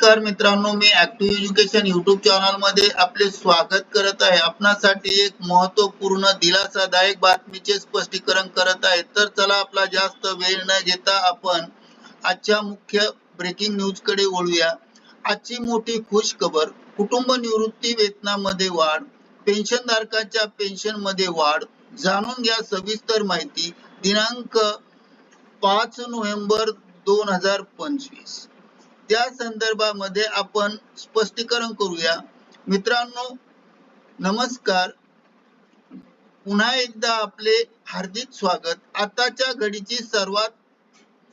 नमस्कार मित्रांनो मी ऍक्टिव्ह एज्युकेशन युट्यूब चॅनलमध्ये आपले स्वागत करत आहे. आपणासाठी एक महत्त्वपूर्ण दिलासादायक बातमीचे स्पष्टीकरण करत आहे. तर चला आपला जास्त वेळ न घेता आपण आजच्या मुख्य ब्रेकिंग न्यूजकडे वळूया. आजची मोठी खुश खबर कुटुंब निवृत्ती वेतनामध्ये वाढ पेन्शन धारकांच्या पेन्शनमध्ये वाढ. जाणून घ्या सविस्तर माहिती. दिनांक पाच नोव्हेंबर दोन हजार पंचवीस. त्या संदर्भामध्ये आपण स्पष्टीकरण करूया. मित्रांनो नमस्कार. पुन्हा एकदा आपले हार्दिक स्वागत. आताच्या घडीची सर्वात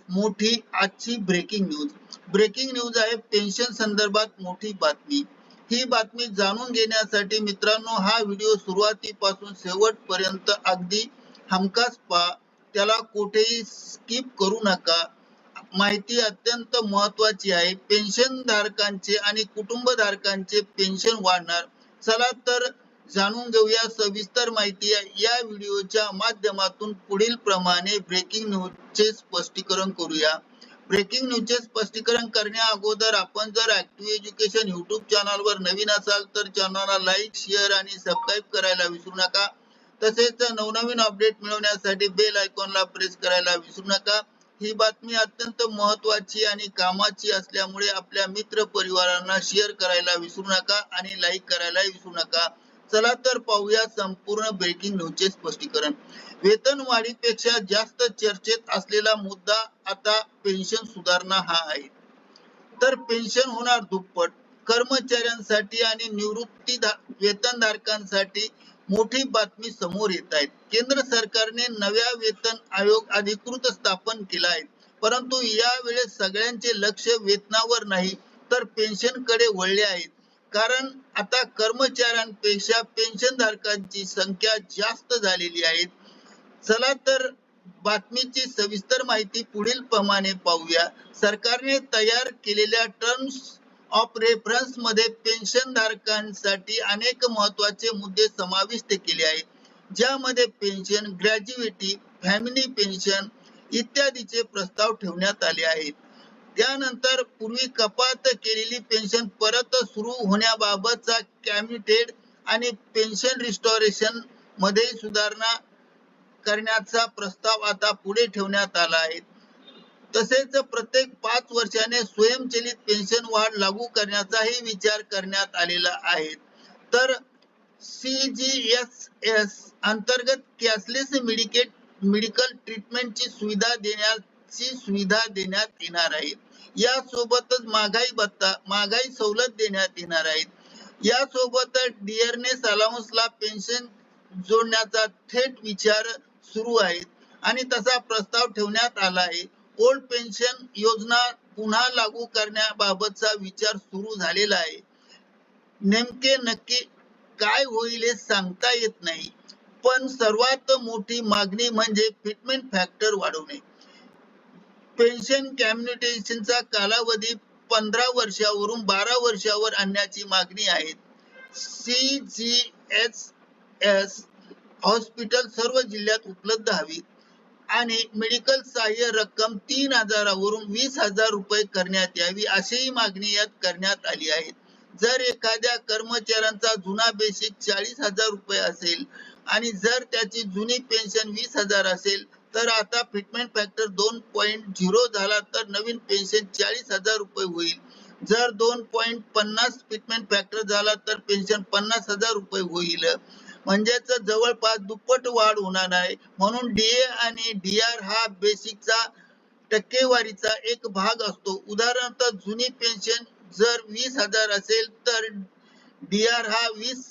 मोठी आजची ब्रेकिंग न्यूज ब्रेकिंग न्यूज आहे पेन्शन संदर्भात मोठी बातमी. ही बातमी जाणून घेण्यासाठी मित्रांनो हा व्हिडिओ सुरुवातीपासून शेवटपर्यंत अगदी हमखास पहा. त्याला कुठेही स्किप करू नका. माहिती अत्यंत महत्वाची आहे. पेन्शन धारकांचे आणि कुटुंब धारकांचे पेन्शन वाढणार. चला तर जाणून घेऊया सविस्तर माहिती या व्हिडिओच्या माध्यमातून पुढील प्रमाणे ब्रेकिंग न्यूजचे स्पष्टीकरण करूया. ब्रेकिंग न्यूजचे स्पष्टीकरण करण्या अगोदर आपण जर ऍक्टिव्ह एज्युकेशन युट्यूब चॅनलवर नवीन असाल तर चॅनलला लाईक शेअर आणि सबस्क्राईब करायला विसरू नका. तसेच नवनवीन अपडेट मिळवण्यासाठी बेल आयकॉनला प्रेस करायला विसरू नका. ही बातमी अत्यंत महत्वाची आणि कामाची असल्यामुळे आपल्या मित्र परिवारांना शेअर करायला विसरू नका आणि लाईक करायला विसरू नका. चला तर पाहूया संपूर्ण ब्रेकिंग न्यूजचे स्पष्टीकरण. वेतन वाढीपेक्षा जास्त चर्चेत असलेला मुद्दा आता पेन्शन सुधारणा हा आहे. तर पेन्शन होणार दुप्पट. कर्मचाऱ्यांसाठी आणि निवृत्ती वेतनधारकांसाठी मोठी बातमी समोर येत आहे केंद्र सरकारने नव्या वेतन आयोग अधिकृत स्थापन केला आहे. परंतु यावेळेस सगळ्यांचे लक्ष वेतनावर नाही तर पेन्शनकडे वळले आहेत. कारण आता कर्मचाऱ्यांपेक्षा पेन्शन धारकांची संख्या जास्त झालेली आहे. चला तर बातमीची सविस्तर माहिती पुढील प्रमाणे पाहूया. सरकारने तयार केलेल्या टर्म्स ऑफ रेफरन्समध्ये पेन्शन धारकांसाठी अनेक महत्त्वाचे मुद्दे समाविष्ट केले आहेत. ज्यामध्ये पेन्शन ग्रॅज्युएटी फॅमिली पेन्शन इत्यादीचे प्रस्ताव ठेवण्यात आले आहेत. त्यानंतर पूर्वी कपात केलेली पेन्शन परत सुरू होण्याबाबतचा कॅमिटेड आणि पेन्शन रिस्टॉरेशनमध्ये सुधारणा करण्याचा प्रस्ताव आता पुढे ठेवण्यात आला आहे. तसेच प्रत्येक पाच वर्षाने स्वयंचलित पेन्शन वाढ लागू करण्याचाही विचार करण्यात आलेला आहे. तर सीजीएसएस अंतर्गत कॅशलेस मेडिकेट मेडिकल ट्रीटमेंटची सुविधा देण्याची सुविधा देण्यात येणार आहे. यासोबतच महागाई भत्ता महागाई सवलत देण्यात येणार आहे. यासोबतच डिअरनेस अलाउन्सला पेन्शन जोडण्याचा थेट विचार सुरू आहे. आणि तसा प्रस्ताव ठेवण्यात आला आहे. ओल्ड पेन्शन योजना पुन्हा लागू करण्याबाबतचा विचार सुरू झालेला आहे. नेमके नक्की काय होईल हे सांगता येत नाही. पण सर्वात मोठी मागणी म्हणजे फिटमेंट फॅक्टर वाढवणे. पेन्शन कॅम्युनिटेशनचा कालावधी पंधरा वर्षावरून बारा वर्षावर आणण्याची मागणी आहे. C G S S hospital सर्व जिल्ह्यात उपलब्ध हवी. आणि मेडिकल सहाय्य रक्कम तीन हजारावरून वीस हजार रुपये करण्यात यावी अशीही मागणी यात करण्यात आली आहे. जर एखाद्या कर्मचाऱ्यांचा जुना बेसिक चाळीस हजार रुपये असेल आणि जर त्याची जुनी पेन्शन वीस हजार असेल तर आता फिटमेंट फॅक्टर दोन पॉईंट झिरो झाला तर नवीन पेन्शन चाळीस हजार रुपये होईल. जर दोन पॉईंट पन्नास फिटमेंट फॅक्टर झाला तर पेन्शन पन्नास हजार रुपये होईल. म्हणजेच जवळपास दुप्पट वाढ होणार आहे. म्हणून डीए आणि डीआर हा बेसिकचा टक्केवारीचा एक भाग असतो. उदाहरणार्थ जुनी पेन्शन जर वीस हजार असेल तर डीआर हा वीस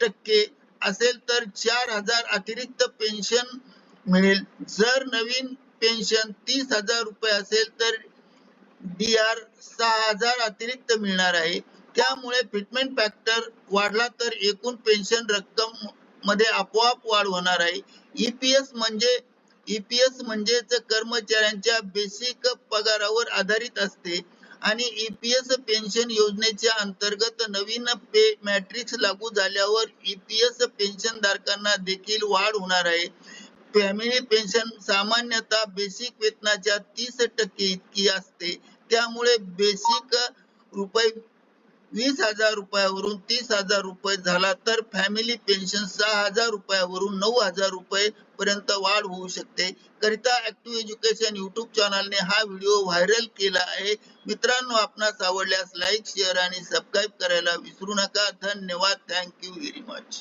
टक्के. असेल तर चार हजार अतिरिक्त पेन्शन मिळेल. जर नवीन पेन्शन तीस हजार रुपये असेल तर डीआर सहा हजार अतिरिक्त मिळणार आहे. त्यामुळे फिटमेंट फॅक्टर वाढला तर एकूण पेन्शन रक्कममध्ये आपोआप वाढ होणार आहे. ईपीएस म्हणजे ईपीएस म्हणजेच कर्मचाऱ्यांच्या बेसिक पगारावर आधारित असते आणि ईपीएस पेन्शन योजनेच्या अंतर्गत नवीन पे मॅट्रिक्स लागू झाल्यावर ईपीएस पेन्शन धारकांना देखील वाढ होणार आहे. फॅमिली पेन्शन सामान्यतः बेसिक वेतनाच्या तीस टक्के इतकी असते. त्यामुळे बेसिक रुपये वीस हजार रुपयावरून तीस हजार रुपये झाला तर फॅमिली पेन्शन सहा हजार रुपयावरून नऊ हजार रुपये पर्यंत वाढ होऊ शकते. करिता ऍक्टिव्ह एज्युकेशन युट्यूब चॅनलने हा व्हिडिओ व्हायरल केला आहे. मित्रांनो आपणास आवडल्यास लाईक शेअर आणि सबस्क्राईब करायला विसरू नका. धन्यवाद. Thank you very much